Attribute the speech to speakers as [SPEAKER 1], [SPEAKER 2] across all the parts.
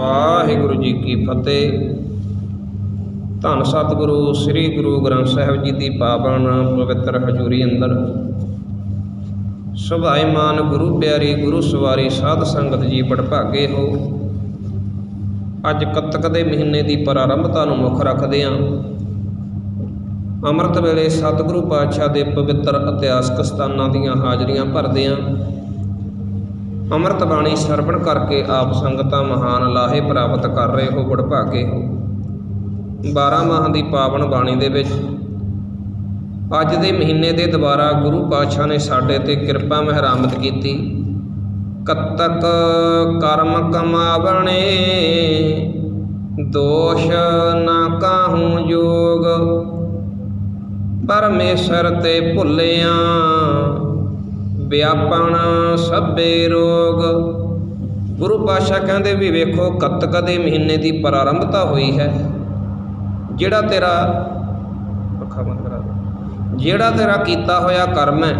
[SPEAKER 1] ਵਾਹਿਗੁਰੂ ਜੀ ਕੀ ਫਤਿਹ। ਧੰਨ ਸਤਿਗੁਰੂ, ਸ੍ਰੀ ਗੁਰੂ ਗ੍ਰੰਥ ਸਾਹਿਬ ਜੀ ਦੀ ਪਾਵਨ ਪਵਿੱਤਰ ਹਜ਼ੂਰੀ ਅੰਦਰ। ਸੁਭਾਈਮਾਨ ਗੁਰੂ ਪਿਆਰੀ, ਗੁਰੂ ਸਵਾਰੀ ਸਾਧ ਸੰਗਤ ਜੀ ਬੜਭਾਗੇ ਹੋ। ਅੱਜ ਕੱਤਕ ਦੇ ਮਹੀਨੇ ਦੀ ਪ੍ਰਾਰੰਭਤਾ ਨੂੰ ਮੁੱਖ ਰੱਖਦੇ ਹਾਂ। ਅੰਮ੍ਰਿਤ ਵੇਲੇ ਸਤਿਗੁਰੂ ਪਾਤਸ਼ਾਹ ਦੇ ਪਵਿੱਤਰ ਇਤਿਹਾਸਕ ਸਥਾਨਾਂ ਦੀਆਂ ਹਾਜ਼ਰੀਆਂ ਭਰਦੇ ਹਾਂ। ਅੰਮ੍ਰਿਤ ਬਾਣੀ ਸਰਵਣ ਕਰਕੇ ਆਪ ਸੰਗਤਾਂ ਮਹਾਨ ਲਾਹੇ ਪ੍ਰਾਪਤ ਕਰ ਰਹੇ ਹੋ ਵਡਭਾਗੇ ਹੋ 12 ਮਾਹ ਦੀ ਪਾਵਨ ਬਾਣੀ ਦੇ ਵਿੱਚ, ਅੱਜ ਦੇ ਮਹੀਨੇ ਦੇ ਦੁਆਰਾ ਗੁਰੂ ਪਾਤਸ਼ਾਹ ਨੇ ਸਾਡੇ ਤੇ ਕਿਰਪਾ ਮਹਿਰਾਮਤ ਕੀਤੀ। ਕਤਕ ਕਰਮ ਕਮਾਵਣੇ, ਦੋਸ਼ ਨਾ ਕਾਹੂ ਜੋਗ। ਪਰਮੇਸ਼ਰ ਤੇ ਭੁੱਲਿਆ ਵਿਆਪਣ ਸਭੇ ਰੋਗ। ਗੁਰੂ ਪਾਤਸ਼ਾਹ ਕਹਿੰਦੇ ਵੀ ਵੇਖੋ, ਕੱਤਕ ਦੇ ਮਹੀਨੇ ਦੀ ਪ੍ਰਾਰੰਭਤਾ ਹੋਈ ਹੈ। ਜਿਹੜਾ ਤੇਰਾ ਅੱਖਾਂ ਬੰਦ ਕਰਾ ਜਿਹੜਾ ਤੇਰਾ ਕੀਤਾ ਹੋਇਆ ਕਰਮ ਹੈ,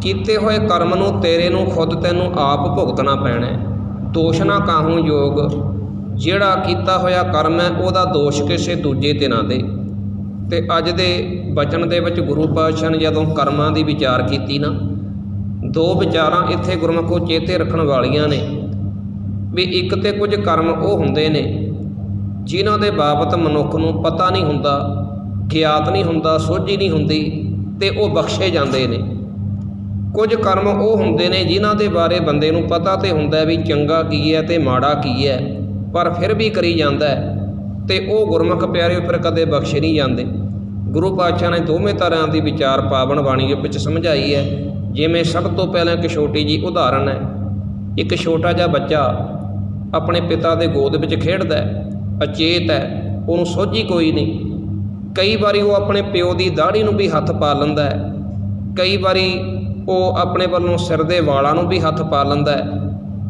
[SPEAKER 1] ਕੀਤੇ ਹੋਏ ਕਰਮ ਨੂੰ ਤੇਰੇ ਨੂੰ, ਖੁਦ ਤੈਨੂੰ ਆਪ ਭੁਗਤਣਾ ਪੈਣਾ ਹੈ। ਦੋਸ਼ ਨਾ ਕਾਹੂ ਯੋਗ। ਜਿਹੜਾ ਕੀਤਾ ਹੋਇਆ ਕਰਮ ਹੈ, ਉਹਦਾ ਦੋਸ਼ ਕਿਸੇ ਦੂਜੇ ਤੇ ਨਾ ਦੇ। ਤੇ ਅੱਜ ਦੇ ਬਚਨ ਦੇ ਵਿੱਚ ਗੁਰੂ ਪਾਤਸ਼ਾਹ ਨੇ ਜਦੋਂ ਕਰਮਾਂ ਦੀ ਵਿਚਾਰ ਕੀਤੀ ਨਾ, ਦੋ ਵਿਚਾਰਾਂ ਇੱਥੇ ਗੁਰਮਖੋ ਚੇਤੇ ਰੱਖਣ ਵਾਲੀਆਂ ਨੇ ਵੀ ਇੱਕ ਤੇ ਕੁਝ ਕਰਮ ਉਹ ਹੁੰਦੇ ਨੇ ਜਿਨ੍ਹਾਂ ਦੇ ਬਾਬਤ ਮਨੁੱਖ ਨੂੰ ਪਤਾ ਨਹੀਂ ਹੁੰਦਾ, ਗਿਆਤ ਨਹੀਂ ਹੁੰਦਾ, ਸੋਝੀ ਨਹੀਂ ਹੁੰਦੀ ਤੇ ਉਹ ਬਖਸ਼ੇ ਜਾਂਦੇ ਨੇ। ਕੁਝ ਕਰਮ ਉਹ ਹੁੰਦੇ ਨੇ ਜਿਨ੍ਹਾਂ ਦੇ ਬਾਰੇ ਬੰਦੇ ਨੂੰ ਪਤਾ ਤੇ ਹੁੰਦਾ ਵੀ ਚੰਗਾ ਕੀ ਹੈ ਤੇ ਮਾੜਾ ਕੀ ਹੈ, ਪਰ ਫਿਰ ਵੀ ਕਰੀ ਜਾਂਦਾ ਹੈ ਤੇ ਉਹ ਗੁਰਮੁਖ ਪਿਆਰੇ ਉੱਪਰ ਕਦੇ ਬਖਸ਼ੇ ਨਹੀਂ ਜਾਂਦੇ। ਗੁਰੂ ਪਾਤਸ਼ਾਹ ਨੇ ਦੋਵੇਂ ਤਰ੍ਹਾਂ ਦੀ ਵਿਚਾਰ ਪਾਵਨ ਬਾਣੀ ਦੇ ਵਿੱਚ ਸਮਝਾਈ ਹੈ, ਜਿਵੇਂ ਸਭ ਤੋਂ ਪਹਿਲਾਂ ਇੱਕ ਛੋਟੀ ਜੀ ਉਦਾਹਰਣ ਹੈ। ਇੱਕ ਛੋਟਾ ਜਿਹਾ ਬੱਚਾ ਆਪਣੇ ਪਿਤਾ ਦੇ ਗੋਦ ਵਿੱਚ ਖੇਡਦਾ ਹੈ, ਅਚੇਤ ਹੈ, ਉਹਨੂੰ ਸੋਝੀ ਕੋਈ ਨਹੀਂ। ਕਈ ਵਾਰੀ ਉਹ ਆਪਣੇ ਪਿਓ ਦੀ ਦਾੜੀ ਨੂੰ ਵੀ ਹੱਥ ਪਾ ਲੈਂਦਾ ਹੈ। ਕਈ ਵਾਰੀ ਉਹ ਆਪਣੇ ਵੱਲੋਂ ਸਿਰ ਦੇ ਵਾਲਾਂ ਨੂੰ ਵੀ ਹੱਥ ਪਾ ਲੈਂਦਾ ਹੈ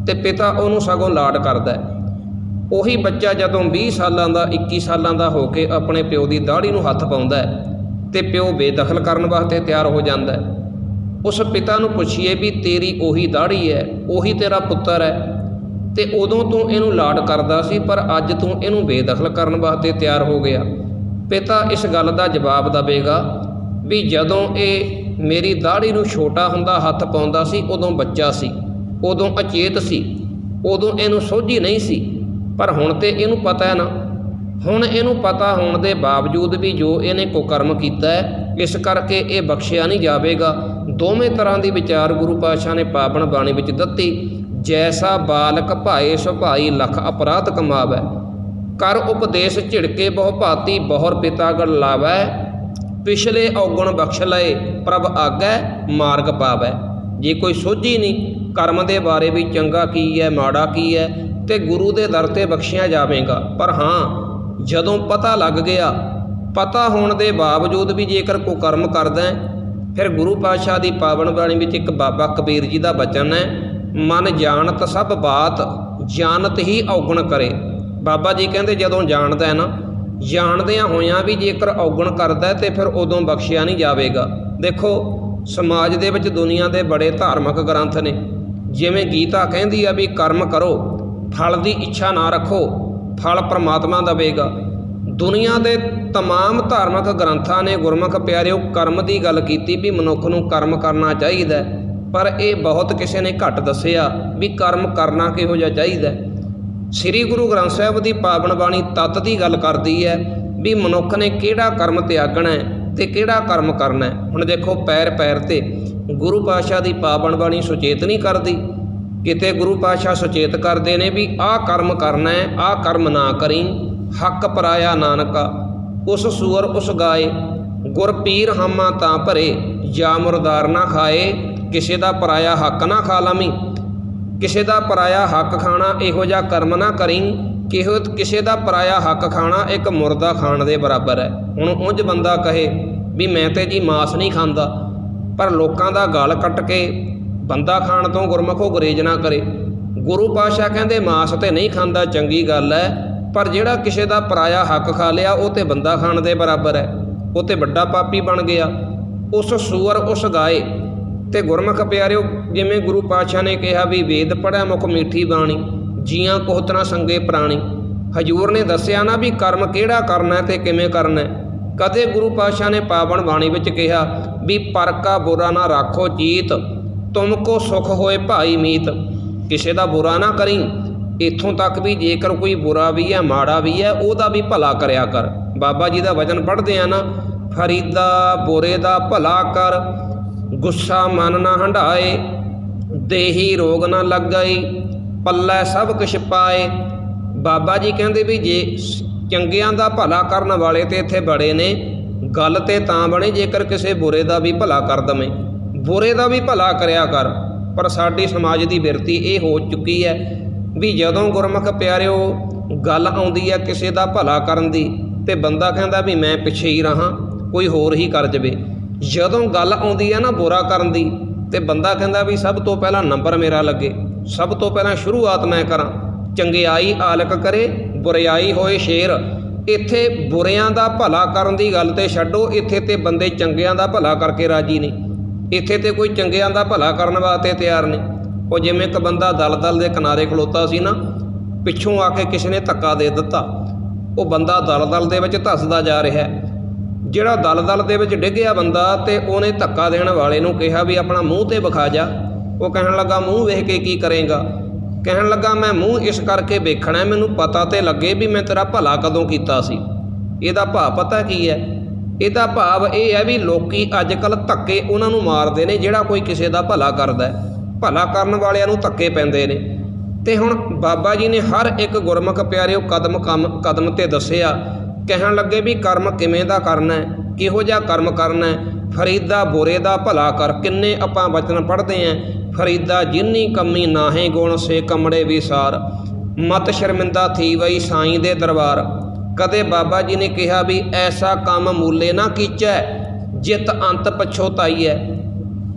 [SPEAKER 1] ਤੇ ਪਿਤਾ ਉਹਨੂੰ ਸਗੋਂ ਲਾਡ ਕਰਦਾ ਹੈ। ਉਹੀ ਬੱਚਾ ਜਦੋਂ 20 ਸਾਲਾਂ ਦਾ 21 ਸਾਲਾਂ ਦਾ ਹੋ ਕੇ ਆਪਣੇ ਪਿਓ ਦੀ ਦਾੜੀ ਨੂੰ ਹੱਥ ਪਾਉਂਦਾ ਹੈ ਤੇ ਪਿਓ ਬੇਦਖਲ ਕਰਨ ਵਾਸਤੇ ਤਿਆਰ ਹੋ ਜਾਂਦਾ ਹੈ। ਉਸ ਪਿਤਾ ਨੂੰ ਪੁੱਛੀਏ ਵੀ ਤੇਰੀ ਉਹੀ ਦਾੜੀ ਹੈ, ਉਹੀ ਤੇਰਾ ਪੁੱਤਰ ਹੈ ਤੇ ਉਦੋਂ ਤੂੰ ਇਹਨੂੰ ਲਾਡ ਕਰਦਾ ਸੀ, ਪਰ ਅੱਜ ਤੂੰ ਇਹਨੂੰ ਬੇਦਖਲ ਕਰਨ ਵਾਸਤੇ ਤਿਆਰ ਹੋ ਗਿਆ। ਪਿਤਾ ਇਸ ਗੱਲ ਦਾ ਜਵਾਬ ਦੇਵੇਗਾ ਵੀ ਜਦੋਂ ਇਹ ਮੇਰੀ ਦਾੜੀ ਨੂੰ ਛੋਟਾ ਹੁੰਦਾ ਹੱਥ ਪਾਉਂਦਾ ਸੀ, ਉਦੋਂ ਬੱਚਾ ਸੀ, ਉਦੋਂ ਅਚੇਤ ਸੀ, ਉਦੋਂ ਇਹਨੂੰ ਸੋਝੀ ਨਹੀਂ ਸੀ। ਪਰ ਹੁਣ ਤੇ ਇਹਨੂੰ ਪਤਾ ਹੈ ਨਾ। ਹੁਣ ਇਹਨੂੰ ਪਤਾ ਹੋਣ ਦੇ ਬਾਵਜੂਦ ਵੀ ਜੋ ਇਹਨੇ ਕੁਕਰਮ ਕੀਤਾ ਹੈ, ਇਸ ਕਰਕੇ ਇਹ ਬਖਸ਼ਿਆ ਨਹੀਂ ਜਾਵੇਗਾ। ਦੋਵੇਂ ਤਰ੍ਹਾਂ ਦੀ ਵਿਚਾਰ ਗੁਰੂ ਪਾਤਸ਼ਾਹ ਨੇ ਪਾਵਨ ਬਾਣੀ ਵਿੱਚ ਦਿੱਤੀ, ਜੈਸਾ ਬਾਲਕ ਭਾਏ ਸੁਭਾਈ ਲਖ ਅਪਰਾਧ ਕਮਾਵੈ, ਕਰ ਉਪਦੇਸ਼ ਝਿੜਕੇ ਬਹੁ ਭਾਤੀ ਬਹੁਰ ਪਿਤਾ ਗਲ ਪਿਛਲੇ ਔਗਣ ਬਖਸ਼ ਲਏ ਪ੍ਰਭ ਆਗੈ ਮਾਰਗ ਪਾਵੈ। ਜੇ ਕੋਈ ਸੋਝੀ ਨਹੀਂ, ਕਰਮ ਦੇ ਬਾਰੇ ਵੀ ਚੰਗਾ ਕੀ ਹੈ, ਮਾੜਾ ਕੀ ਹੈ ਤੇ ਗੁਰੂ ਦੇ ਦਰ ਤੇ ਬਖਸ਼ਿਆ ਜਾਵੇਗਾ। ਪਰ ਹਾਂ, ਜਦੋਂ ਪਤਾ ਲੱਗ ਗਿਆ, ਪਤਾ ਹੋਣ ਦੇ ਬਾਵਜੂਦ ਵੀ ਜੇਕਰ ਕੋ ਕਰਮ ਕਰਦਾ ਫਿਰ ਗੁਰੂ ਪਾਤਸ਼ਾਹ ਦੀ ਪਾਵਨ ਬਾਣੀ ਵਿੱਚ ਇੱਕ ਬਾਬਾ ਕਬੀਰ ਜੀ ਦਾ ਬਚਨ ਹੈ, ਮਨ ਜਾਣਤ ਸਭ ਬਾਤ, ਜਾਣਤ ਹੀ ਔਗਣ ਕਰੇ। ਬਾਬਾ ਜੀ ਕਹਿੰਦੇ ਜਦੋਂ ਜਾਣਦਾ ਹੈ ਨਾ, ਜਾਣਦਿਆਂ ਹੋਇਆਂ ਵੀ ਜੇਕਰ ਔਗਣ ਕਰਦਾ ਤੇ ਫਿਰ ਉਦੋਂ ਬਖਸ਼ਿਆ ਨਹੀਂ ਜਾਵੇਗਾ। ਦੇਖੋ, ਸਮਾਜ ਦੇ ਵਿੱਚ ਦੁਨੀਆ ਦੇ ਬੜੇ ਧਾਰਮਿਕ ਗ੍ਰੰਥ ਨੇ। ਜਿਵੇਂ ਗੀਤਾ ਕਹਿੰਦੀ ਆ ਵੀ ਕਰਮ ਕਰੋ ਫਲ ਦੀ ਇੱਛਾ ਨਾ ਰੱਖੋ ਫਲ ਪ੍ਰਮਾਤਮਾ ਦੇਵੇਗਾ ਦੁਨੀਆ ਦੇ तमाम ਧਾਰਮਿਕ ਗ੍ਰੰਥਾਂ ਨੇ ਗੁਰਮੁਖ ਪਿਆਰਿਓ ਕਰਮ ਦੀ ਗੱਲ ਕੀਤੀ ਵੀ ਮਨੁੱਖ ਨੂੰ ਕਰਮ ਕਰਨਾ ਚਾਹੀਦਾ ਪਰ ਇਹ ਬਹੁਤ ਕਿਸੇ ਨੇ ਘੱਟ ਦੱਸਿਆ ਵੀ ਕਰਮ ਕਰਨਾ ਕਿਹੋ ਜਿਹਾ ਚਾਹੀਦਾ ਸ੍ਰੀ ਗੁਰੂ ਗ੍ਰੰਥ ਸਾਹਿਬ ਦੀ ਪਾਵਨ ਬਾਣੀ ਤਤ ਦੀ ਗੱਲ ਕਰਦੀ ਹੈ ਵੀ ਮਨੁੱਖ ਨੇ ਕਿਹੜਾ ਕਰਮ ਤਿਆਗਣਾ ਹੈ ਤੇ ਕਿਹੜਾ ਕਰਮ ਕਰਨਾ ਹੈ ਹੁਣ ਦੇਖੋ ਪੈਰ ਪੈਰ ਤੇ ਗੁਰੂ ਪਾਤਸ਼ਾਹ ਦੀ ਪਾਵਨ ਬਾਣੀ ਸੁਚੇਤ ਨਹੀਂ ਕਰਦੀ ਕਿਤੇ ਗੁਰੂ ਪਾਤਸ਼ਾਹ ਸੁਚੇਤ ਕਰਦੇ ਨੇ ਵੀ ਆਹ ਕਰਮ ਕਰਨਾ ਹੈ, ਆਹ ਕਰਮ ਨਾ ਕਰੀ। ਹੱਕ ਪਰਾਇਆ ਨਾਨਕਾ, ਉਸ ਸੂਰ ਉਸ ਗਾਏ। ਗੁਰ ਪੀਰ ਹਾਮਾ ਤਾਂ ਭਰੇ, ਜਾਂ ਮੁਰਦਾਰ ਨਾ ਖਾਏ। ਕਿਸੇ ਦਾ ਪਰਾਇਆ ਹੱਕ ਨਾ ਖਾ ਲਾਵੀਂ। ਕਿਸੇ ਦਾ ਪਰਾਇਆ ਹੱਕ ਖਾਣਾ ਇਹੋ ਜਿਹਾ ਕਰਮ ਨਾ ਕਰੀ। ਕਿਹੋ, ਕਿਸੇ ਦਾ ਪਰਾਇਆ ਹੱਕ ਖਾਣਾ ਇੱਕ ਮੁਰਦਾ ਖਾਣ ਦੇ ਬਰਾਬਰ ਹੈ। ਹੁਣ ਉਂਝ ਬੰਦਾ ਕਹੇ ਵੀ ਮੈਂ ਤੇ ਜੀ ਮਾਸ ਨਹੀਂ ਖਾਂਦਾ। ਪਰ ਲੋਕਾਂ ਦਾ ਗਲ ਕੱਟ ਕੇ ਬੰਦਾ ਖਾਣ ਤੋਂ ਗੁਰਮਖੋ ਗੁਰੇਜ ਨਾ ਕਰੇ। ਗੁਰੂ ਪਾਤਸ਼ਾਹ ਕਹਿੰਦੇ, ਮਾਸ ਤੇ ਨਹੀਂ ਖਾਂਦਾ, ਚੰਗੀ ਗੱਲ ਹੈ ਪਰ ਜਿਹੜਾ ਕਿਸੇ ਦਾ ਪਰਾਇਆ ਹੱਕ ਖਾ ਲਿਆ, ਉਹ ਤੇ ਬੰਦਾ ਖਾਣ ਦੇ ਬਰਾਬਰ ਹੈ ਉਹ ਤੇ ਵੱਡਾ ਪਾਪੀ ਬਣ ਗਿਆ। ਉਸ ਸੂਰ ਉਸ ਗਾਏ। ਤੇ ਗੁਰਮੁਖ ਪਿਆਰਿਓ, ਜਿਵੇਂ ਗੁਰੂ ਪਾਤਸ਼ਾਹ ਨੇ ਕਿਹਾ ਵੀ ਵੇਦ ਪੜਿਆ ਮੁਖ ਮੀਠੀ ਬਾਣੀ, ਜੀਆਂ ਕੋਹਤਨਾ ਸੰਗੇ ਪ੍ਰਾਣੀ। ਹਜੂਰ ਨੇ ਦੱਸਿਆ ਨਾ ਵੀ ਕਰਮ ਕਿਹੜਾ ਕਰਨਾ ਹੈ ਤੇ ਕਿਵੇਂ ਕਰਨਾ ਕਦੇ ਗੁਰੂ ਪਾਤਸ਼ਾਹ ਨੇ ਪਾਵਨ ਬਾਣੀ ਵਿੱਚ ਕਿਹਾ ਵੀ ਪਰ ਕਾ ਬੁਰਾ ਨਾ ਰੱਖੋ ਚੀਤ ਤੁਮ ਕੋ ਸੁਖ ਹੋਏ ਭਾਈ ਮੀਤ। ਕਿਸੇ ਦਾ ਬੁਰਾ ਨਾ ਕਰੀ। ਇੱਥੋਂ ਤੱਕ ਵੀ ਜੇਕਰ ਕੋਈ ਬੁਰਾ ਵੀ ਹੈ, ਮਾੜਾ ਵੀ ਹੈ, ਉਹਦਾ ਵੀ ਭਲਾ ਕਰਿਆ ਕਰ। ਬਾਬਾ ਜੀ ਦਾ ਵਚਨ ਪੜ੍ਹਦੇ ਆ ਨਾ, ਫਰੀਦਾ ਬੁਰੇ ਦਾ ਭਲਾ ਕਰ, ਗੁੱਸਾ ਮਨ ਨਾ ਹੰਢਾਏ, ਦੇਹੀ ਰੋਗ ਨਾ ਲੱਗਈ, ਪੱਲੇ ਸਭ ਕੁਛ ਪਾਏ। ਬਾਬਾ ਜੀ ਕਹਿੰਦੇ ਵੀ ਜੇ ਚੰਗਿਆਂ ਦਾ ਭਲਾ ਕਰਨ ਵਾਲੇ ਤੇ ਇੱਥੇ ਬੜੇ ਨੇ, ਗੱਲ ਤੇ ਤਾਂ ਬਣੇ ਜੇਕਰ ਕਿਸੇ ਬੁਰੇ ਦਾ ਵੀ ਭਲਾ ਕਰ ਦਵੇਂ। ਬੁਰੇ ਦਾ ਵੀ ਭਲਾ ਕਰਿਆ ਕਰ, ਪਰ ਸਾਡੀ ਸਮਾਜ ਦੀ ਬਿਰਤੀ ਇਹ ਹੋ ਚੁੱਕੀ ਹੈ ਵੀ ਜਦੋਂ ਗੁਰਮੁਖ ਪਿਆਰਿਓ, ਗੱਲ ਆਉਂਦੀ ਹੈ ਕਿਸੇ ਦਾ ਭਲਾ ਕਰਨ ਦੀ ਤੇ ਬੰਦਾ ਕਹਿੰਦਾ ਵੀ ਮੈਂ ਪਿੱਛੇ ਹੀ ਰਹਾ, ਕੋਈ ਹੋਰ ਹੀ ਕਰ ਜਵੇ। ਜਦੋਂ ਗੱਲ ਆਉਂਦੀ ਹੈ ਨਾ ਬੁਰਾ ਕਰਨ ਦੀ, ਤੇ ਬੰਦਾ ਕਹਿੰਦਾ ਵੀ ਸਭ ਤੋਂ ਪਹਿਲਾਂ ਨੰਬਰ ਮੇਰਾ ਲੱਗੇ, ਸਭ ਤੋਂ ਪਹਿਲਾਂ ਸ਼ੁਰੂਆਤ ਮੈਂ ਕਰਾਂ। ਚੰਗਿਆਈ ਆਲਕ ਕਰੇ ਬੁਰਿਆਈ ਹੋਏ ਸ਼ੇਰ। ਇੱਥੇ ਬੁਰਿਆਂ ਦਾ ਭਲਾ ਕਰਨ ਦੀ ਗੱਲ ਤੇ ਛੱਡੋ, ਇੱਥੇ ਤੇ ਬੰਦੇ ਚੰਗਿਆਂ ਦਾ ਭਲਾ ਕਰਕੇ ਰਾਜੀ ਨਹੀਂ। ਇੱਥੇ ਤੇ ਕੋਈ ਚੰਗਿਆਂ ਦਾ ਭਲਾ ਕਰਨ ਵਾਸਤੇ ਤਿਆਰ ਨਹੀਂ। ਉਹ ਜਿਵੇਂ ਇੱਕ ਬੰਦਾ ਦਲਦਲ ਦੇ ਕਿਨਾਰੇ ਖਲੋਤਾ ਸੀ ਨਾ, ਪਿੱਛੋਂ ਆ ਕੇ ਕਿਸੇ ਨੇ ਧੱਕਾ ਦੇ ਦਿੱਤਾ। ਉਹ ਬੰਦਾ ਦਲਦਲ ਦੇ ਵਿੱਚ ਧੱਸਦਾ ਜਾ ਰਿਹਾ ਹੈ। ਜਿਹੜਾ ਦਲਦਲ ਦੇ ਵਿੱਚ ਡਿੱਗਿਆ ਬੰਦਾ ਤੇ ਉਹਨੇ ਧੱਕਾ ਦੇਣ ਵਾਲੇ ਨੂੰ ਕਿਹਾ ਵੀ ਆਪਣਾ ਮੂੰਹ ਤੇ ਵਿਖਾ ਜਾ। ਉਹ ਕਹਿਣ ਲੱਗਾ, ਮੂੰਹ ਵੇਖ ਕੇ ਕੀ ਕਰੇਗਾ? ਕਹਿਣ ਲੱਗਾ, ਮੈਂ ਮੂੰਹ ਇਸ ਕਰਕੇ ਵੇਖਣਾ ਮੈਨੂੰ ਪਤਾ ਤੇ ਲੱਗੇ ਵੀ ਮੈਂ ਤੇਰਾ ਭਲਾ ਕਦੋਂ ਕੀਤਾ ਸੀ। ਇਹਦਾ ਭਾਅ ਪਤਾ ਕੀ ਹੈ? ਇਹਦਾ ਭਾਵ ਇਹ ਹੈ ਵੀ ਲੋਕੀ ਅੱਜ ਕੱਲ ਧੱਕੇ ਉਹਨਾਂ ਨੂੰ ਮਾਰਦੇ ਨੇ, ਜਿਹੜਾ ਕੋਈ ਕਿਸੇ ਦਾ ਭਲਾ ਕਰਦਾ ਹੈ। ਭਲਾ ਕਰਨ ਵਾਲਿਆਂ ਨੂੰ ਧੱਕੇ ਪੈਂਦੇ ਨੇ। ਤੇ ਹੁਣ ਬਾਬਾ ਜੀ ਨੇ ਹਰ ਇੱਕ ਗੁਰਮੁਖ ਪਿਆਰਿਓ ਕਦਮ ਕੰਮ, ਕਦਮ ਤੇ ਦੱਸਿਆ, ਕਹਿਣ ਲੱਗੇ ਵੀ ਕਰਮ ਕਿਵੇਂ ਦਾ ਕਰਨਾ ਹੈ, ਕਿਹੋ ਜਿਹਾ ਕਰਮ ਕਰਨਾ ਹੈ, ਫਰੀਦਾ ਬੁਰੇ ਦਾ ਭਲਾ ਕਰ, ਕਿੰਨੇ ਆਪਾਂ ਬਚਨ ਪੜ੍ਹਦੇ ਆਂ ਫਰੀਦਾ ਜਿੰਨੀ ਕਮੀ ਨਾਹੇ ਗੁਣ, ਸੇ ਕਮੜੇ ਵਿਸਾਰ, ਮਤ ਸ਼ਰਮਿੰਦਾ ਥੀ ਵਈ ਸਾਈਂ ਦੇ ਦਰਬਾਰ। ਕਦੇ ਬਾਬਾ ਜੀ ਨੇ ਕਿਹਾ ਵੀ ਐਸਾ ਕੰਮ ਮੂਲੇ ਨਾ ਕੀਚੈ, ਜਿਤ ਅੰਤ ਪਛੋਤਾਈ ਹੈ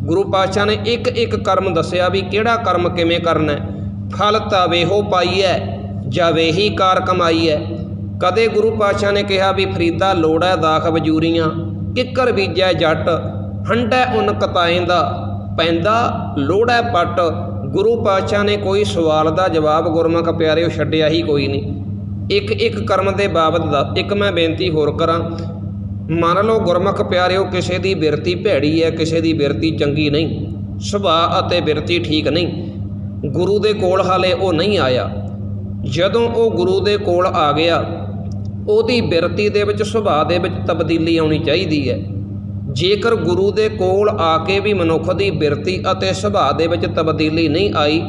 [SPEAKER 1] ਗੁਰੂ ਪਾਤਸ਼ਾਹ ਨੇ ਇੱਕ ਇੱਕ ਕਰਮ ਦੱਸਿਆ ਵੀ ਕਿਹੜਾ ਕਰਮ ਕਿਵੇਂ ਕਰਨਾ। ਹੈ ਫਲ ਤਾਂ ਵੇਹੋ ਪਾਈਐ, ਜਾਂ ਕਾਰ ਕਮਾਈ ਹੈ ਕਦੇ ਗੁਰੂ ਪਾਤਸ਼ਾਹ ਨੇ ਕਿਹਾ ਵੀ ਫਰੀਦਾ ਲੋੜੈ ਦਾਖ ਵਜੂਰੀਆਂ, ਕਿੱਕਰ ਬੀਜੈ ਜੱਟ ਹੰਡੈ ਉਨ ਕਤਾਏਂਦਾ ਪੈਂਦਾ ਲੋੜੈ ਪੱਟ। ਗੁਰੂ ਪਾਤਸ਼ਾਹ ਨੇ ਕੋਈ ਸਵਾਲ ਦਾ ਜਵਾਬ ਗੁਰਮੁਖ ਪਿਆਰਿਓ ਛੱਡਿਆ ਹੀ ਕੋਈ ਨਹੀਂ। ਇੱਕ ਇੱਕ ਕਰਮ ਦੇ ਬਾਬਤ ਦਾ। ਇੱਕ ਮੈਂ ਬੇਨਤੀ ਹੋਰ ਕਰਾਂ। ਮੰਨ ਲਓ ਗੁਰਮੁਖ ਪਿਆਰਿਓ, ਕਿਸੇ ਦੀ ਬਿਰਤੀ ਭੈੜੀ ਹੈ ਕਿਸੇ ਦੀ ਬਿਰਤੀ ਚੰਗੀ ਨਹੀਂ। ਸੁਭਾਅ ਅਤੇ ਬਿਰਤੀ ਠੀਕ ਨਹੀਂ। ਗੁਰੂ ਦੇ ਕੋਲ ਹਾਲੇ ਉਹ ਨਹੀਂ ਆਇਆ। ਜਦੋਂ ਉਹ ਗੁਰੂ ਦੇ ਕੋਲ ਆ ਗਿਆ, ਉਹਦੀ ਬਿਰਤੀ ਦੇ ਵਿੱਚ, ਸੁਭਾਅ ਦੇ ਵਿੱਚ ਤਬਦੀਲੀ ਆਉਣੀ ਚਾਹੀਦੀ ਹੈ ਜੇਕਰ ਗੁਰੂ ਦੇ ਕੋਲ ਆ ਕੇ ਵੀ ਮਨੁੱਖ ਦੀ ਬਿਰਤੀ ਅਤੇ ਸੁਭਾਅ ਦੇ ਵਿੱਚ ਤਬਦੀਲੀ ਨਹੀਂ ਆਈ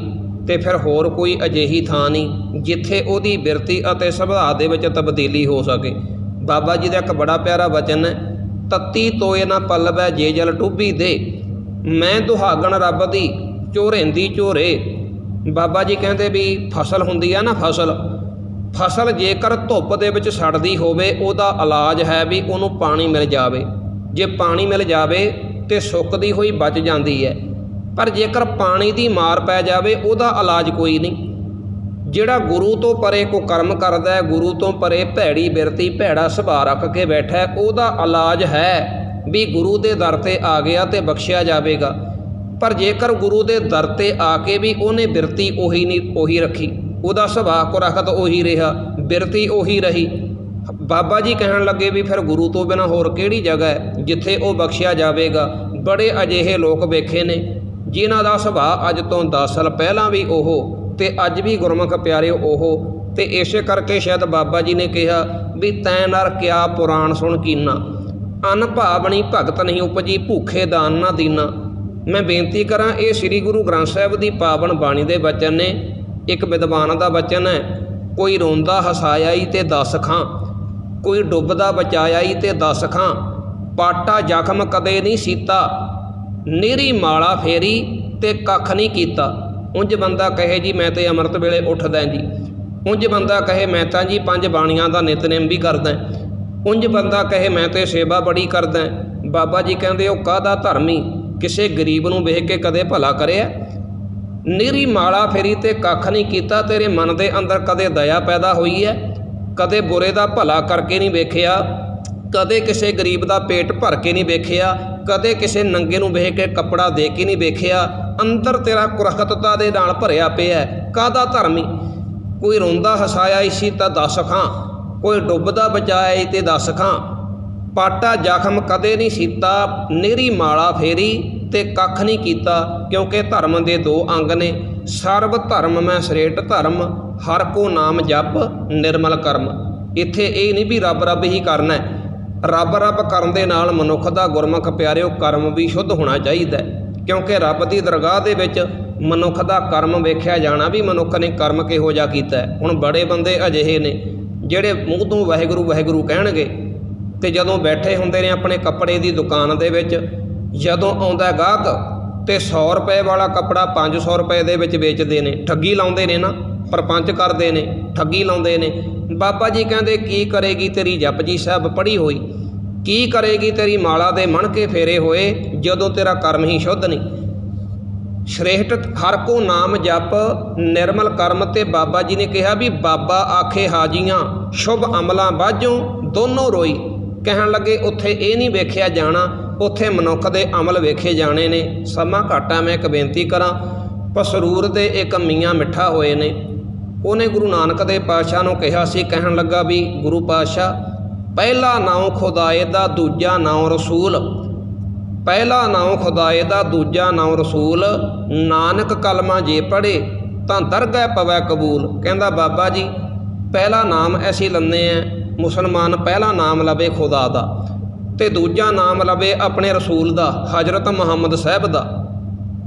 [SPEAKER 1] ਤੇ ਫਿਰ ਹੋਰ ਕੋਈ ਅਜਿਹੀ ਥਾਂ ਨਹੀਂ ਜਿੱਥੇ ਉਹਦੀ ਬਿਰਤੀ ਅਤੇ ਸੁਭਾਅ ਦੇ ਵਿੱਚ ਤਬਦੀਲੀ ਹੋ ਸਕੇ। ਬਾਬਾ ਜੀ ਦਾ ਇੱਕ ਬੜਾ ਪਿਆਰਾ ਵਚਨ ਹੈ, ਤੱਤੀ ਤੋਏ ਨਾ ਪੱਲਵੈ ਜੇ ਜਲ ਟੁੱਬੀ ਦੇ। ਮੈਂ ਦੁਹਾਗਣ ਰੱਬ ਦੀ ਝੋਰੇਂਦੀ ਝੋਰੇ ਬਾਬਾ ਜੀ ਕਹਿੰਦੇ ਵੀ ਫਸਲ ਹੁੰਦੀ ਆ ਨਾ ਫਸਲ ਫਸਲ ਜੇਕਰ ਧੁੱਪ ਦੇ ਵਿੱਚ ਸੜਦੀ ਹੋਵੇ, ਉਹਦਾ ਇਲਾਜ ਹੈ ਵੀ ਉਹਨੂੰ ਪਾਣੀ ਮਿਲ ਜਾਵੇ। ਜੇ ਪਾਣੀ ਮਿਲ ਜਾਵੇ ਤੇ ਸੁੱਕਦੀ ਹੋਈ ਬਚ ਜਾਂਦੀ ਹੈ। ਪਰ ਜੇਕਰ ਪਾਣੀ ਦੀ ਮਾਰ ਪੈ ਜਾਵੇ, ਉਹਦਾ ਇਲਾਜ ਕੋਈ ਨਹੀਂ। ਜਿਹੜਾ ਗੁਰੂ ਤੋਂ ਪਰੇ ਕੋ ਕਰਮ ਕਰਦਾ ਹੈ, ਗੁਰੂ ਤੋਂ ਪਰੇ ਭੈੜੀ ਬਿਰਤੀ, ਭੈੜਾ ਸੁਭਾਅ ਰੱਖ ਕੇ ਬੈਠਾ ਉਹਦਾ ਇਲਾਜ ਹੈ ਵੀ ਗੁਰੂ ਦੇ ਦਰ ਤੇ ਆ ਗਿਆ ਤੇ ਬਖਸ਼ਿਆ ਜਾਵੇਗਾ। ਪਰ ਜੇਕਰ ਗੁਰੂ ਦੇ ਦਰ ਤੇ ਆ ਕੇ ਵੀ ਉਹਨੇ ਬਿਰਤੀ ਉਹੀ ਨਹੀਂ, ਉਹੀ ਰੱਖੀ, ਉਹਦਾ ਸੁਭਾਅ ਕੋ ਰਖਤ ਉਹੀ ਰਿਹਾ, ਬਿਰਤੀ ਉਹੀ ਰਹੀ। ਬਾਬਾ ਜੀ ਕਹਿਣ ਲੱਗੇ ਵੀ ਫਿਰ ਗੁਰੂ ਤੋਂ ਬਿਨਾ ਹੋਰ ਕਿਹੜੀ ਜਗ੍ਹਾ ਹੈ ਜਿੱਥੇ ਉਹ ਬਖਸ਼ਿਆ ਜਾਵੇਗਾ? ਬੜੇ ਅਜਿਹੇ ਲੋਕ ਵੇਖੇ ਨੇ। ਜਿਨ੍ਹਾਂ ਦਾ ਸੁਭਾਅ ਅੱਜ ਤੋਂ 10 ਸਾਲ ਪਹਿਲਾਂ ਵੀ ਉਹ ਤੇ ਅੱਜ ਵੀ ਗੁਰਮੁਖ ਪਿਆਰੇ ਉਹ ਤੇ ਇਸੇ ਕਰਕੇ ਸ਼ਾਇਦ ਬਾਬਾ ਜੀ ਨੇ ਕਿਹਾ ਵੀ ਤੈਂ ਨਰ ਕਿਆ ਪੁਰਾਣ ਸੁਣ ਕੀਨਾ। ਅਨ ਭਾਵਣੀ ਭਗਤ ਨਹੀਂ ਉਪਜੀ ਭੂਖੇ ਦਾਨ ਨਾ ਦੀਨਾ। ਮੈਂ ਬੇਨਤੀ ਕਰਾਂ, ਇਹ ਸ੍ਰੀ ਗੁਰੂ ਗ੍ਰੰਥ ਸਾਹਿਬ ਦੀ ਪਾਵਨ ਬਾਣੀ ਦੇ ਵਚਨ ਨੇ, ਇੱਕ ਵਿਦਵਾਨ ਦਾ ਵਚਨ ਹੈ, ਕੋਈ ਰੋਂਦਾ ਹਸਾਇਆ ਈ ਤੇ ਦਸ ਖਾਂ, ਕੋਈ ਡੁੱਬਦਾ ਬਚਾਇਆ ਈ ਤੇ ਦਸ ਖਾਂ, ਪਾਟਾ ਜ਼ਖਮ ਕਦੇ ਨਹੀਂ ਸੀਤਾ ਨੀਰੀ ਮਾਲਾ ਫੇਰੀ ਤੇ ਕੱਖ ਨਹੀਂ ਕੀਤਾ। ਉਂਝ ਬੰਦਾ ਕਹੇ, ਜੀ, ਮੈਂ ਤੇ ਅੰਮ੍ਰਿਤ ਵੇਲੇ ਉੱਠਦਾ ਜੀ। ਉਂਝ ਬੰਦਾ ਕਹੇ, ਮੈਂ ਤਾਂ ਜੀ ਪੰਜ ਬਾਣੀਆਂ ਦਾ ਨਿਤਨੇਮ ਵੀ ਕਰਦਾ ਉਂਝ ਬੰਦਾ ਕਹੇ, ਮੈਂ ਤੇ ਸੇਵਾ ਬੜੀ ਕਰਦਾ ਬਾਬਾ ਜੀ ਕਹਿੰਦੇ, ਉਹ ਕਾਹਦਾ ਧਰਮੀ? ਕਿਸੇ ਗਰੀਬ ਨੂੰ ਵੇਖ ਕੇ ਕਦੇ ਭਲਾ ਕਰਿਆ? ਨੀਰੀ ਮਾਲਾ ਫੇਰੀ ਤੇ ਕੱਖ ਨਹੀਂ ਕੀਤਾ। ਤੇਰੇ ਮਨ ਦੇ ਅੰਦਰ ਕਦੇ ਦਇਆ ਪੈਦਾ ਹੋਈ ਹੈ ਕਦੇ ਬੁਰੇ ਦਾ ਭਲਾ ਕਰਕੇ ਨਹੀਂ ਵੇਖਿਆ? ਕਦੇ ਕਿਸੇ ਗਰੀਬ ਦਾ ਪੇਟ ਭਰ ਕੇ ਨਹੀਂ ਵੇਖਿਆ? ਕਦੇ ਕਿਸੇ ਨੰਗੇ ਨੂੰ ਵੇਖ ਕੇ ਕੱਪੜਾ ਦੇ ਕੇ ਨਹੀਂ ਵੇਖਿਆ, ਅੰਦਰ ਤੇਰਾ ਕੁਰਖਤਤਾ ਦੇ ਨਾਲ ਭਰਿਆ ਪਿਆ ਹੈ। ਕਾਹਦਾ ਧਰਮੀ ਕੋਈ ਰੋਂਦਾ ਹਸਾਇਆ ਈ ਸੀ ਤਾਂ ਦੱਸ ਖਾਂ, ਕੋਈ ਡੁੱਬਦਾ ਬਚਾਇਆ ਈ ਤੇ ਦੱਸ ਖਾਂ। ਪਾਟਾ ਜ਼ਖਮ ਕਦੇ ਨਹੀਂ ਸੀਤਾ, ਨੇਰੀ ਮਾਲਾ ਫੇਰੀ ਤੇ ਕੱਖ ਨਹੀਂ ਕੀਤਾ, ਕਿਉਂਕਿ ਧਰਮ ਦੇ ਦੋ ਅੰਗ ਨੇ। ਸਰਬ ਧਰਮ ਮੈਂ ਸ੍ਰੇਟ ਧਰਮ, ਹਰ ਕੋ ਨਾਮ ਜਪ ਨਿਰਮਲ ਕਰਮ। ਇੱਥੇ ਇਹ ਨਹੀਂ ਵੀ ਰੱਬ ਰੱਬ ਹੀ ਕਰਨਾ ਹੈ। ਰੱਬ ਰੱਬ ਕਰਨ ਦੇ ਨਾਲ ਮਨੁੱਖ ਦਾ ਗੁਰਮੁਖ ਪਿਆਰਿਓ, ਕਰਮ ਵੀ ਸ਼ੁੱਧ ਹੋਣਾ ਚਾਹੀਦਾ ਕਿਉਂਕਿ ਰੱਬ ਦੀ ਦਰਗਾਹ ਦੇ ਵਿੱਚ ਮਨੁੱਖ ਦਾ ਕਰਮ ਵੇਖਿਆ ਜਾਣਾ ਵੀ ਮਨੁੱਖ ਨੇ ਕਰਮ ਕਿਹੋ ਜਿਹਾ ਕੀਤਾ ਹੁਣ ਬੜੇ ਬੰਦੇ ਅਜਿਹੇ ਨੇ, ਜਿਹੜੇ ਮੂੰਹ ਤੋਂ ਵਾਹਿਗੁਰੂ ਵਾਹਿਗੁਰੂ ਕਹਿਣਗੇ, ਤੇ ਜਦੋਂ ਬੈਠੇ ਹੁੰਦੇ ਨੇ ਆਪਣੇ ਕੱਪੜੇ ਦੀ ਦੁਕਾਨ ਦੇ ਵਿੱਚ, ਜਦੋਂ ਆਉਂਦਾ ਗਾਹਕ, ਤੇ 100 ਰੁਪਏ ਵਾਲਾ ਕੱਪੜਾ 500 ਰੁਪਏ ਦੇ ਵਿੱਚ ਵੇਚਦੇ ਨੇ, ਠੱਗੀ ਲਾਉਂਦੇ ਨੇ ਨਾ। ਪਰਪੰਚ ਕਰਦੇ ਨੇ, ਠੱਗੀ ਲਾਉਂਦੇ ਨੇ। ਬਾਬਾ ਜੀ ਕਹਿੰਦੇ, ਕੀ ਕਰੇਗੀ ਤੇਰੀ ਜਪਜੀ ਸਾਹਿਬ? ਪੜ੍ਹੀ ਹੋਈ। ਕੀ ਕਰੇਗੀ ਤੇਰੀ ਮਾਲਾ ਦੇ ਮਣ ਕੇ ਫੇਰੇ ਹੋਏ, ਜਦੋਂ ਤੇਰਾ ਕਰਮ ਹੀ ਸ਼ੁੱਧ ਨਹੀਂ? ਸ਼੍ਰੇਸ਼ਟ ਹਰ ਕੋ ਨਾਮ ਜਪ, ਨਿਰਮਲ ਕਰਮ ਤੇ ਬਾਬਾ ਜੀ ਨੇ ਕਿਹਾ ਵੀ, ਬਾਬਾ ਆਖੇ ਹਾਜੀਆਂ, ਸ਼ੁਭ ਅਮਲਾਂ ਬਾਝੋਂ ਦੋਨੋਂ ਰੋਈ। ਕਹਿਣ ਲੱਗੇ, ਉੱਥੇ ਇਹ ਨਹੀਂ ਵੇਖਿਆ ਜਾਣਾ, ਉੱਥੇ ਮਨੁੱਖ ਦੇ ਅਮਲ ਵੇਖੇ ਜਾਣੇ ਨੇ। ਸਮਾਂ ਘਾਟਾ ਮੈਂ ਇੱਕ ਬੇਨਤੀ ਕਰਾਂ, ਪਸਰੂਰ ਦੇ ਇੱਕ ਮੀਆਂ ਮਿੱਠਾ ਹੋਏ ਨੇ। ਉਹਨੇ ਗੁਰੂ ਨਾਨਕ ਦੇ ਪਾਤਸ਼ਾਹ ਨੂੰ ਕਿਹਾ ਸੀ, ਕਹਿਣ ਲੱਗਾ ਵੀ ਗੁਰੂ ਪਾਤਸ਼ਾਹ, ਪਹਿਲਾ ਨਾਮ ਖੁਦਾਏ ਦਾ, ਦੂਜਾ ਨਾਮ ਰਸੂਲ। ਪਹਿਲਾ ਨਾਮ ਖੁਦਾਏ ਦਾ, ਦੂਜਾ ਨਾਮ ਰਸੂਲ। ਨਾਨਕ ਕਲਮਾ ਜੇ ਪੜੇ ਤਾਂ ਦਰਗਾਹ ਪਵੈ ਕਬੂਲ। ਕਹਿੰਦਾ, ਬਾਬਾ ਜੀ, ਪਹਿਲਾ ਨਾਮ ਐਸੀ ਲੰਨੇ ਆ, ਮੁਸਲਮਾਨ ਪਹਿਲਾ ਨਾਮ ਲਵੇ ਖੁਦਾ ਦਾ ਤੇ ਦੂਜਾ ਨਾਮ ਲਵੇ ਆਪਣੇ ਰਸੂਲ ਦਾ, ਹਜ਼ਰਤ ਮੁਹੰਮਦ ਸਾਹਿਬ ਦਾ।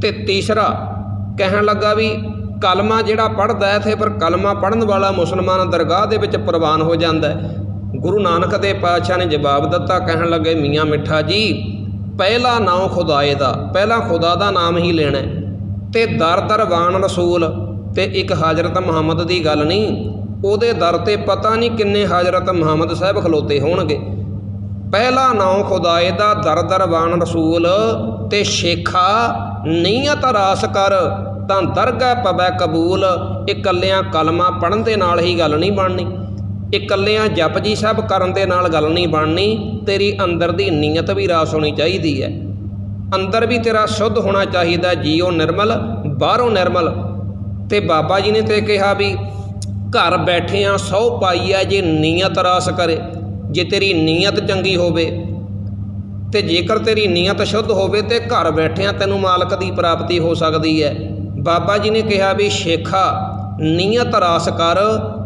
[SPEAKER 1] ਤੇ ਤੀਸਰਾ ਕਹਿਣ ਲੱਗਾ ਵੀ ਕਲਮਾ ਜਿਹੜਾ ਪੜਦਾ ਹੈ ਤੇ ਪਰ ਕਲਮਾ ਪੜਨ ਵਾਲਾ ਮੁਸਲਮਾਨ ਦਰਗਾਹ ਦੇ ਵਿੱਚ ਪ੍ਰਵਾਨ ਹੋ ਜਾਂਦਾ ਹੈ ਗੁਰੂ ਨਾਨਕ ਦੇ ਪਾਤਸ਼ਾਹ ਨੇ ਜਵਾਬ ਦਿੱਤਾ, ਕਹਿਣ ਲੱਗੇ, ਮੀਆਂ ਮਿੱਠਾ ਜੀ, ਪਹਿਲਾ ਨਾਮ ਖੁਦਾਏ ਦਾ, ਪਹਿਲਾ ਖੁਦਾ ਦਾ ਨਾਮ ਹੀ ਲੈਣਾ ਹੈ। ਤੇ ਦਰ ਦਰ ਵਾਣ ਰਸੂਲ, ਤੇ ਇੱਕ ਹਾਜ਼ਰਤ ਮੁਹੰਮਦ ਦੀ ਗੱਲ ਨਹੀਂ, ਉਹਦੇ ਦਰ ਤੇ ਪਤਾ ਨਹੀਂ ਕਿੰਨੇ ਹਾਜ਼ਰਤ ਮੁਹੰਮਦ ਸਾਹਿਬ ਖਲੋਤੇ ਹੋਣਗੇ ਪਹਿਲਾ ਨਾਮ ਖੁਦਾਏ ਦਾ, ਦਰ ਦਰ ਵਾਣ ਰਸੂਲ, ਤੇ ਸ਼ੇਖਾ ਨੀਅਤ ਰਾਸ ਕਰ ਤਾਂ ਦਰਗਾਹ ਪਵੈ ਕਬੂਲ। ਇਕੱਲਿਆਂ ਕਲਮਾ ਪੜਨ ਦੇ ਨਾਲ ਹੀ ਗੱਲ ਨਹੀਂ ਬਣਨੀ। ਇਕੱਲਿਆਂ ਜਪ ਜੀ ਸਭ ਕਰਨ ਦੇ ਨਾਲ ਗੱਲ ਨਹੀਂ ਬਣਨੀ। ਤੇਰੀ ਅੰਦਰ ਦੀ ਨੀਅਤ ਵੀ ਰਾਸ ਹੋਣੀ ਚਾਹੀਦੀ ਹੈ। ਅੰਦਰ ਵੀ ਤੇਰਾ ਸ਼ੁੱਧ ਹੋਣਾ ਚਾਹੀਦਾ ਜੀਓ ਨਿਰਮਲ, ਬਾਹਰੋਂ ਨਿਰਮਲ। ਤੇ ਬਾਬਾ ਜੀ ਨੇ ਤੇ ਕਿਹਾ ਵੀ, ਘਰ ਬੈਠਿਆਂ ਸੌ ਪਾਈਆ ਜੇ ਨੀਅਤ ਰਾਸ ਕਰੇ। ਜੇ ਤੇਰੀ ਨੀਅਤ ਚੰਗੀ ਹੋਵੇ, ਤੇ ਜੇਕਰ ਤੇਰੀ ਨੀਅਤ ਸ਼ੁੱਧ ਹੋਵੇ, ਤੇ ਘਰ ਬੈਠਿਆਂ ਤੈਨੂੰ ਮਾਲਕ ਦੀ ਪ੍ਰਾਪਤੀ ਹੋ ਸਕਦੀ ਹੈ। ਬਾਬਾ ਜੀ ਨੇ ਕਿਹਾ ਵੀ ਸ਼ੇਖਾ ਨੀਅਤ ਰਾਸ ਕਰ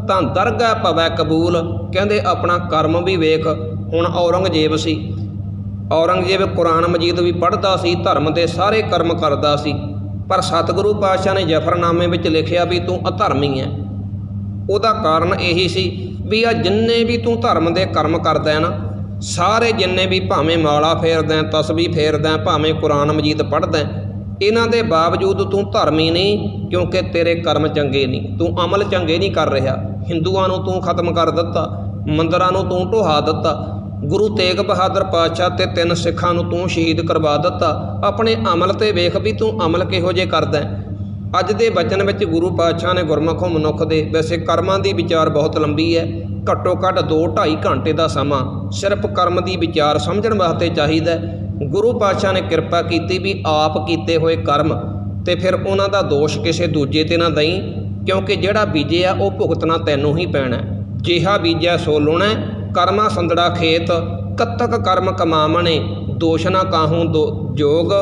[SPEAKER 1] ਤਾਂ ਦਰਗਾਹ ਪਵੈ ਕਬੂਲ। ਕਹਿੰਦੇ ਆਪਣਾ ਕਰਮ ਵੀ ਵੇਖ ਹੁਣ ਔਰੰਗਜ਼ੇਬ ਸੀ। ਔਰੰਗਜ਼ੇਬ ਕੁਰਾਨ ਮਜੀਦ ਵੀ ਪੜ੍ਹਦਾ ਸੀ ਧਰਮ ਦੇ ਸਾਰੇ ਕਰਮ ਕਰਦਾ ਸੀ। ਪਰ ਸਤਿਗੁਰੂ ਪਾਤਸ਼ਾਹ ਨੇ ਜਫਰਨਾਮੇ ਵਿੱਚ ਲਿਖਿਆ ਵੀ ਤੂੰ ਅਧਰਮੀ ਹੈ ਉਹਦਾ ਕਾਰਨ ਇਹੀ ਸੀ ਵੀ ਆ ਜਿੰਨੇ ਵੀ ਤੂੰ ਧਰਮ ਦੇ ਕਰਮ ਕਰਦਾ ਹੈ ਨਾ ਸਾਰੇ ਜਿੰਨੇ ਵੀ ਭਾਵੇਂ ਮਾਲਾ ਫੇਰਦਾ ਹੈ, ਤਸਬੀਹ ਫੇਰਦਾ ਭਾਵੇਂ ਕੁਰਾਨ ਮਜੀਦ ਪੜ੍ਹਦਾ ਇਹਨਾਂ ਦੇ ਬਾਵਜੂਦ ਤੂੰ ਧਰਮੀ ਨਹੀਂ, ਕਿਉਂਕਿ ਤੇਰੇ ਕਰਮ ਚੰਗੇ ਨਹੀਂ। ਤੂੰ ਅਮਲ ਚੰਗੇ ਨਹੀਂ ਕਰ ਰਿਹਾ। ਹਿੰਦੂਆਂ ਨੂੰ ਤੂੰ ਖਤਮ ਕਰ ਦਿੱਤਾ, ਮੰਦਰਾਂ ਨੂੰ ਤੂੰ ਢੋਹਾ ਦਿੱਤਾ, ਗੁਰੂ ਤੇਗ ਬਹਾਦਰ ਪਾਤਸ਼ਾਹ ਤੇ ਤਿੰਨ ਸਿੱਖਾਂ ਨੂੰ ਤੂੰ ਸ਼ਹੀਦ ਕਰਵਾ ਦਿੱਤਾ। ਆਪਣੇ ਅਮਲ ਤੇ ਵੇਖ ਵੀ ਤੂੰ ਅਮਲ ਕਿਹੋ ਜੇ ਕਰਦਾ ਅੱਜ ਦੇ ਬਚਨ ਵਿੱਚ ਗੁਰੂ ਪਾਤਸ਼ਾਹ ਨੇ ਗੁਰਮੁਖੋਂ ਮਨੁੱਖ ਦੇ, ਵੈਸੇ ਕਰਮਾਂ ਦੀ ਵਿਚਾਰ ਬਹੁਤ ਲੰਬੀ ਹੈ। ਘੱਟੋ ਘੱਟ 2-2.5 ਘੰਟੇ ਦਾ ਸਮਾਂ ਸਿਰਫ ਕਰਮ ਦੀ ਵਿਚਾਰ ਸਮਝਣ ਵਾਸਤੇ ਚਾਹੀਦਾ ਗੁਰੂ ਪਾਤਸ਼ਾਹ ਨੇ ਕਿਰਪਾ ਕੀਤੀ ਵੀ ਆਪ ਕੀਤੇ ਹੋਏ ਕਰਮ ਤੇ ਫਿਰ ਉਹਨਾਂ ਦਾ ਦੋਸ਼ ਕਿਸੇ ਦੂਜੇ ਤੇ ਨਾ ਦਈ, ਕਿਉਂਕਿ ਜਿਹੜਾ ਬੀਜਿਆ ਉਹ ਭੁਗਤਣਾ ਤੈਨੂੰ ਹੀ ਪੈਣਾ ਜਿਹਾ ਬੀਜਿਆ ਸੋ ਲੁਣਾ ਕਰਮਾ ਸੰਦੜਾ ਖੇਤ, ਕਤਕ ਕਰਮ ਕਮਾਵਣੇ, ਦੋਸ਼ ਨਾ ਕਾਹੂ ਦੋ ਜੋਗ।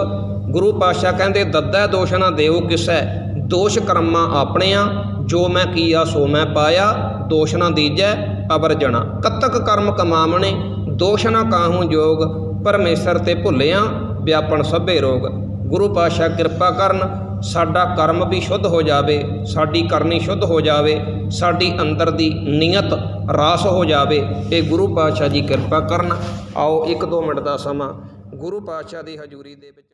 [SPEAKER 1] ਗੁਰੂ ਪਾਤਸ਼ਾਹ ਕਹਿੰਦੇ, ਦੱਦਾ ਦੋਸ਼ ਨਾ ਦੇਉ ਕਿਸੈ, ਦੋਸ਼ ਕਰਮਾਂ ਆਪਣੇ ਆ ਜੋ ਮੈਂ ਕੀਆ ਸੋ ਮੈਂ ਪਾਇਆ, ਦੋਸ਼ ਨਾ ਦੀਜੈ ਅਵਰ ਜਣਾ। ਕਤਕ ਕਰਮ ਕਮਾਵਣੇ, ਦੋਸ਼ ਨਾ ਕਾਹੂ ਜੋਗ। ਪਰਮੇਸ਼ਰ ਤੇ ਭੁੱਲਿਆ ਵਿਆਪਣ ਸਭੇ ਰੋਗ। ਗੁਰੂ ਪਾਤਸ਼ਾਹ ਕਿਰਪਾ ਕਰਨ ਸਾਡਾ ਕਰਮ ਵੀ ਸ਼ੁੱਧ ਹੋ ਜਾਵੇ, ਸਾਡੀ ਕਰਨੀ ਸ਼ੁੱਧ ਹੋ ਜਾਵੇ, ਸਾਡੀ ਅੰਦਰ ਦੀ ਨੀਅਤ ਰਾਸ ਹੋ ਜਾਵੇ। ਇਹ ਗੁਰੂ ਪਾਤਸ਼ਾਹ ਜੀ ਕਿਰਪਾ ਕਰਨ। ਆਓ ਇੱਕ ਦੋ ਮਿੰਟ ਦਾ ਸਮਾਂ। ਗੁਰੂ ਪਾਤਸ਼ਾਹ ਦੀ ਹਜ਼ੂਰੀ ਦੇ ਵਿੱਚ